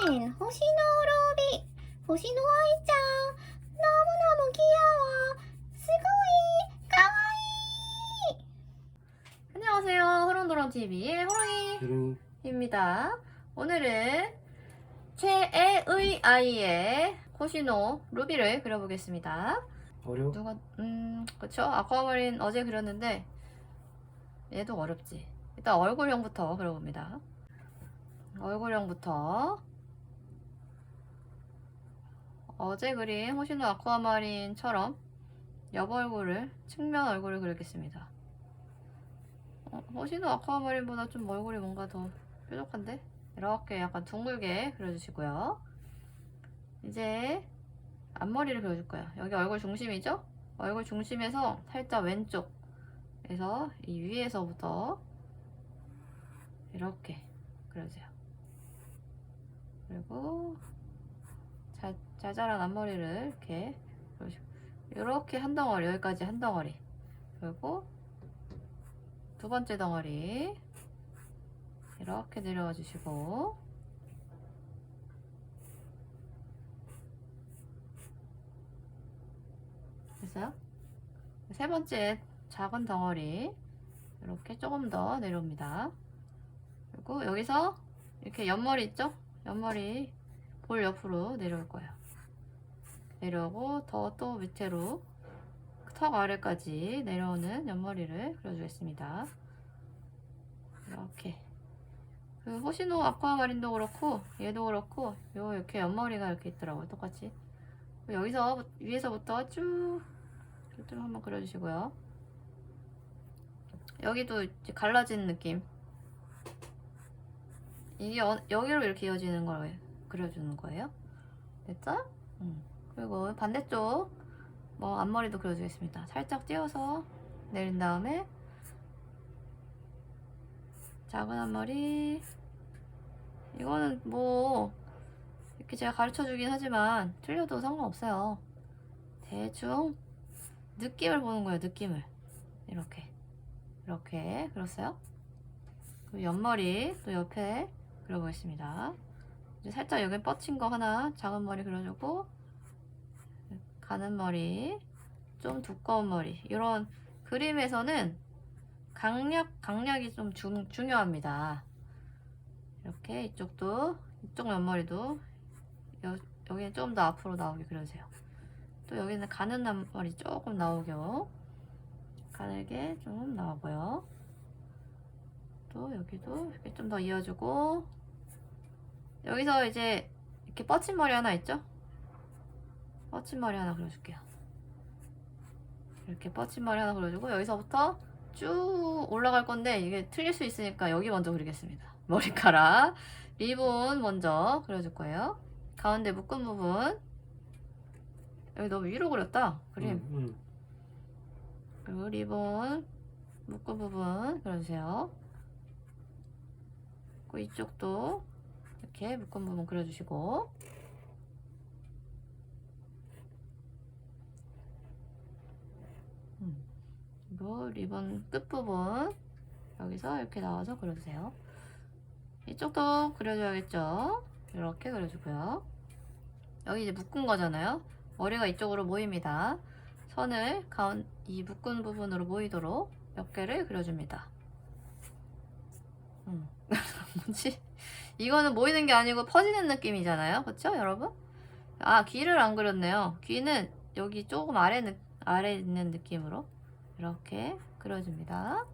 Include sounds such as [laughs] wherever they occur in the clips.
이번엔 호시노 루비. 호시노 아이짱. 너무너무 귀여워. 스고이 까와이. 안녕하세요 호롱도롱TV의 호롱이입니다. 오늘은 최애의 아이의 호시노 루비를 그려보겠습니다. 어려워? 누가 음 그쵸? 아쿠아마린 어제 그렸는데 얘도 어렵지. 일단 얼굴형부터 그려봅니다. 얼굴형부터 어제 그린 호시노 아쿠아마린처럼 옆 얼굴을 측면 얼굴을 그리겠습니다 어, 호시노 아쿠아마린보다 좀 얼굴이 뭔가 더 뾰족한데 이렇게 약간 둥글게 그려주시고요 이제 앞머리를 그려줄 거예요. 여기 얼굴 중심이죠? 얼굴 중심에서 살짝 왼쪽에서 이 위에서부터 이렇게 그려주세요. 그리고 자, 자잘한 앞머리를 이렇게 이렇게 한 덩어리 여기까지 한 덩어리 그리고 두 번째 덩어리 이렇게 내려와 주시고 됐어요? 세 번째 작은 덩어리 이렇게 조금 더 내려옵니다. 그리고 여기서 이렇게 옆머리 있죠? 옆머리 볼 옆으로 내려올 거예요. 내려오고 더 또 밑으로 턱 아래까지 내려오는 옆머리를 그려주겠습니다. 이렇게 그 호시노 아쿠아마린도 그렇고 얘도 그렇고 요 이렇게 옆머리가 이렇게 있더라고요. 똑같이 여기서 위에서부터 쭉 좀 한번 그려주시고요. 여기도 갈라진 느낌. 이게 어- 여기로 이렇게 이어지는 걸 그려주는 거예요. 됐죠? 음. 그리고 반대쪽 뭐 앞머리도 그려주겠습니다. 살짝 띄워서 내린 다음에 작은 앞머리 이거는 뭐 이렇게 제가 가르쳐 주긴 하지만 틀려도 상관없어요. 대충 느낌을 보는 거예요, 느낌을. 이렇게. 이렇게 그렸어요. 옆머리 또 옆에 그려보겠습니다. 살짝 여기 뻗친 거 하나 작은 머리 그려주고 가는 머리 좀 두꺼운 머리 이런 그림에서는 강약 강약이 좀 중, 중요합니다. 이렇게 이쪽도 이쪽 옆머리도 여, 여기는 좀 더 앞으로 나오게 그려주세요. 또 여기는 가는 앞머리 조금 나오게요. 가늘게 좀 나오고요. 또 여기도 이렇게 좀 더 이어주고 여기서 이제 이렇게 뻗친 머리 하나 있죠? 뻗친 머리 하나 그려줄게요. 이렇게 뻗친 머리 하나 그려주고 여기서부터 쭉 올라갈 건데 이게 틀릴 수 있으니까 여기 먼저 그리겠습니다. 머리카락 리본 먼저 그려줄 거예요. 가운데 묶은 부분 여기 너무 위로 그렸다 그림 응, 응. 그리고 리본 묶은 부분 그려주세요 그리고 이쪽도 이렇게 묶은 부분 그려주시고 음, 그리고 리본 끝부분 여기서 이렇게 나와서 그려주세요 이쪽도 그려줘야겠죠 이렇게 그려주고요 여기 이제 묶은 거잖아요 머리가 이쪽으로 모입니다. 선을 가운 이 묶은 부분으로 모이도록 몇 개를 그려줍니다. 음. [laughs] 뭐지? 이거는 모이는 게 아니고 퍼지는 느낌이잖아요. 그렇죠, 여러분? 아, 귀를 안 그렸네요. 귀는 여기 조금 아래 느, 아래 있는 느낌으로 이렇게 그려줍니다.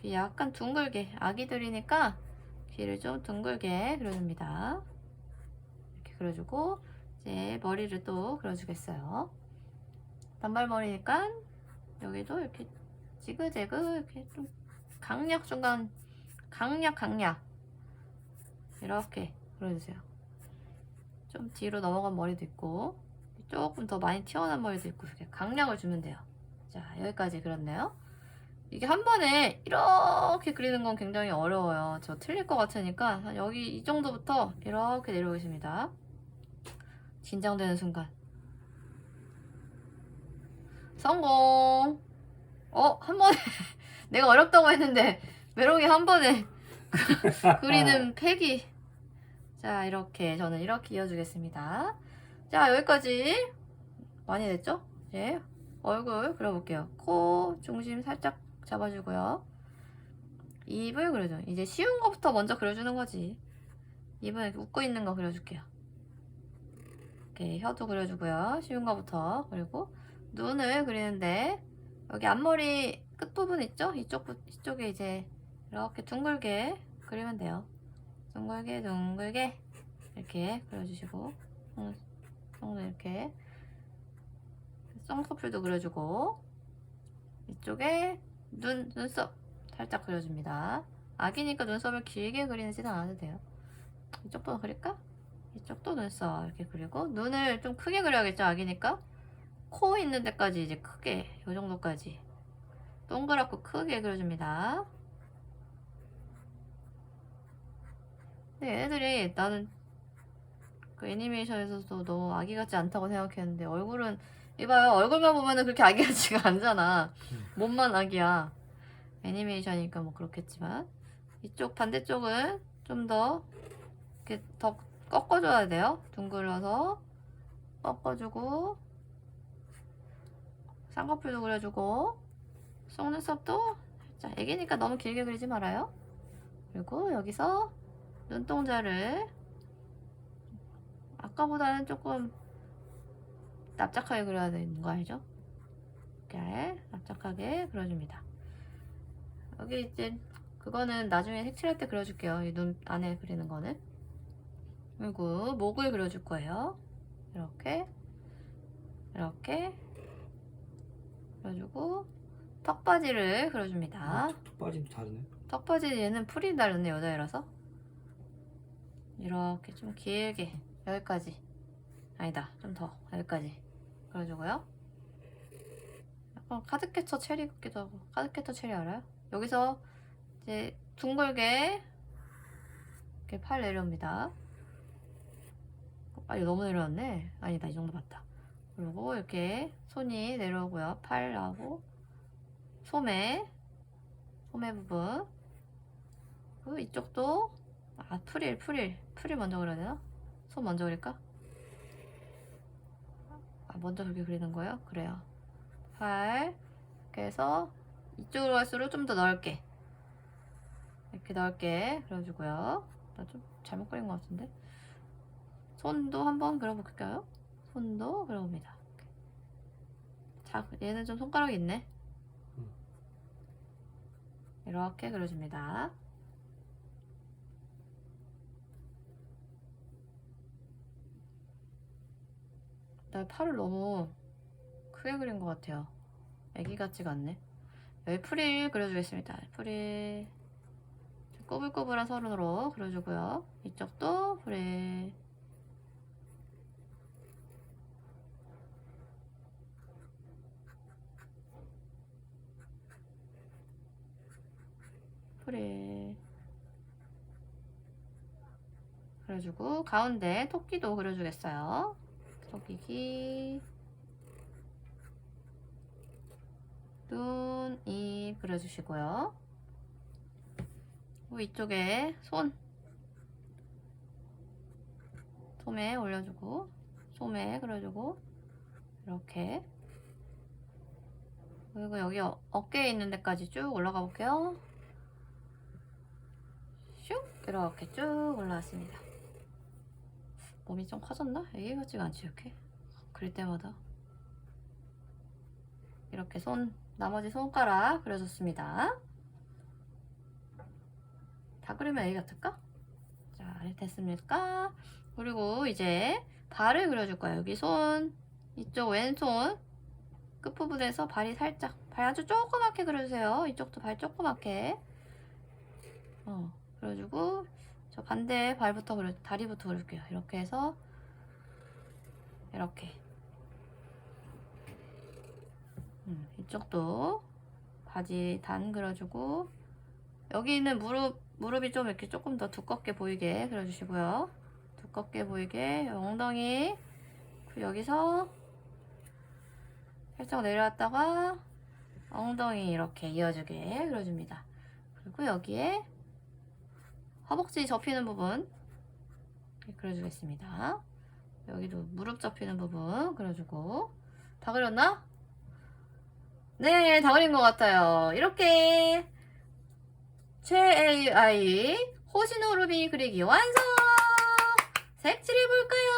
귀 약간 둥글게 아기들이니까 귀를 좀 둥글게 그려줍니다. 이렇게 그려주고 이제 머리를 또 그려주겠어요. 단발머리니까 여기도 이렇게 지그재그 이렇게 좀 강약 중간 강약 강약 이렇게 그려주세요. 좀 뒤로 넘어간 머리도 있고 조금 더 많이 튀어나온 머리도 있고 이렇게 강약을 주면 돼요. 자 여기까지 그렸네요. 이게 한 번에 이렇게 그리는 건 굉장히 어려워요. 저 틀릴 것 같으니까 한 여기 이 정도부터 이렇게 내려오겠습니다. 긴장되는 순간. 성공! 어, 한 번에. [laughs] 내가 어렵다고 했는데, 메롱이 한 번에 그리는 팩이 자, 이렇게 저는 이렇게 이어주겠습니다. 자, 여기까지 많이 됐죠? 이제 얼굴 그려볼게요. 코 중심 살짝 잡아주고요. 입을 그려줘. 이제 쉬운 거부터 먼저 그려주는 거지. 입은 이렇게 웃고 있는 거 그려줄게요. 이렇게 혀도 그려주고요. 쉬운 거부터. 그리고 눈을 그리는데 여기 앞머리 끝부분 있죠? 이쪽, 이쪽에 이제 이렇게 둥글게 그리면 돼요. 둥글게 둥글게 이렇게 그려주시고 음, 손을 이렇게 쌍꺼풀도 그려주고 이쪽에 눈, 눈썹 살짝 그려줍니다. 아기니까 눈썹을 길게 그리지는 않아도 돼요. 이쪽도 그릴까? 이쪽도 눈썹 이렇게 그리고 눈을 좀 크게 그려야겠죠 아기니까 코 있는 데까지 이제 크게 이 정도까지 동그랗고 크게 그려줍니다. 근데 얘네들이 나는 그 애니메이션에서도 너무 아기 같지 않다고 생각했는데 얼굴은 이봐요. 얼굴만 보면은 그렇게 아기 같지가 않잖아. 음. 몸만 아기야. 애니메이션이니까 뭐 그렇겠지만 이쪽 반대쪽은 좀 더 이렇게 더 꺾어줘야 돼요. 둥글어서 꺾어주고 쌍꺼풀도 그려주고 속눈썹도 살짝 애기니까 너무 길게 그리지 말아요. 그리고 여기서 눈동자를 아까보다는 조금 납작하게 그려야 되는 거 알죠? 이렇게 납작하게 그려줍니다. 여기 이제 그거는 나중에 색칠할 때 그려줄게요. 이 눈 안에 그리는 거는. 그리고 목을 그려줄 거예요. 이렇게 이렇게 그려주고 턱바지를 그려줍니다. 빠짐 다르네. 턱바지 얘는 풀이 다르네 여자애라서 이렇게 좀 길게 여기까지. 아니다 좀 더. 여기까지. 그려주고요. 약간 카드캐쳐 체리 같기도 하고. 카드캐쳐 체리 알아요? 여기서 이제 둥글게 이렇게 팔 내려옵니다. 아 이거 너무 내려왔네. 아니다 이 정도 맞다. 그리고 이렇게 손이 내려오고요. 팔하고 소매 소매 부분. 그리고 이쪽도 아 프릴 프릴 프릴 먼저 그려야 되나? 손 먼저 그릴까? 아 먼저 그렇게 그리는 거예요? 그래요 팔 이렇게 해서 이쪽으로 갈수록 좀 더 넓게 이렇게 넓게 그려주고요 나 좀 잘못 그린 것 같은데 손도 한번 그려볼까요? 손도 그려봅니다 자 얘는 좀 손가락이 있네 음. 이렇게 그려줍니다 나 팔을 너무 크게 그린 것 같아요. 애기 같지가 않네. 여기 프릴 그려주겠습니다. 프릴 꼬불꼬불한 선으로 그려주고요. 이쪽도 프릴 프릴 그려주고 가운데 토끼도 그려주겠어요. 토끼기 눈, 입 그려주시고요. 이쪽에 손 소매 올려주고 소매 그려주고 이렇게 그리고 여기 어, 어깨에 있는 데까지 쭉 올라가 볼게요. 슉 이렇게 쭉 올라왔습니다. 몸이 좀 커졌나? 애기 같지가 않지 이렇게 그릴 때마다 이렇게 손 나머지 손가락 그려줬습니다 다 그리면 애기 같을까? 자 됐습니까? 그리고 이제 발을 그려줄 거예요 여기 손 이쪽 왼손 끝부분에서 발이 살짝 발 아주 조그맣게 그려주세요 이쪽도 발 조그맣게 어 그려주고 저 반대 발부터 그려 다리부터 그릴게요. 이렇게 해서 이렇게 음, 이쪽도 바지 단 그려주고 여기 있는 무릎 무릎이 좀 이렇게 조금 더 두껍게 보이게 그려주시고요. 두껍게 보이게 엉덩이 그리고 여기서 살짝 내려왔다가 엉덩이 이렇게 이어주게 그려줍니다. 그리고 여기에 허벅지 접히는 부분 이렇게 그려주겠습니다. 여기도 무릎 접히는 부분 그려주고 다 그렸나? 네, 다 그린 것 같아요. 이렇게 최AI 호시노루비 그리기 완성! 색칠해볼까요?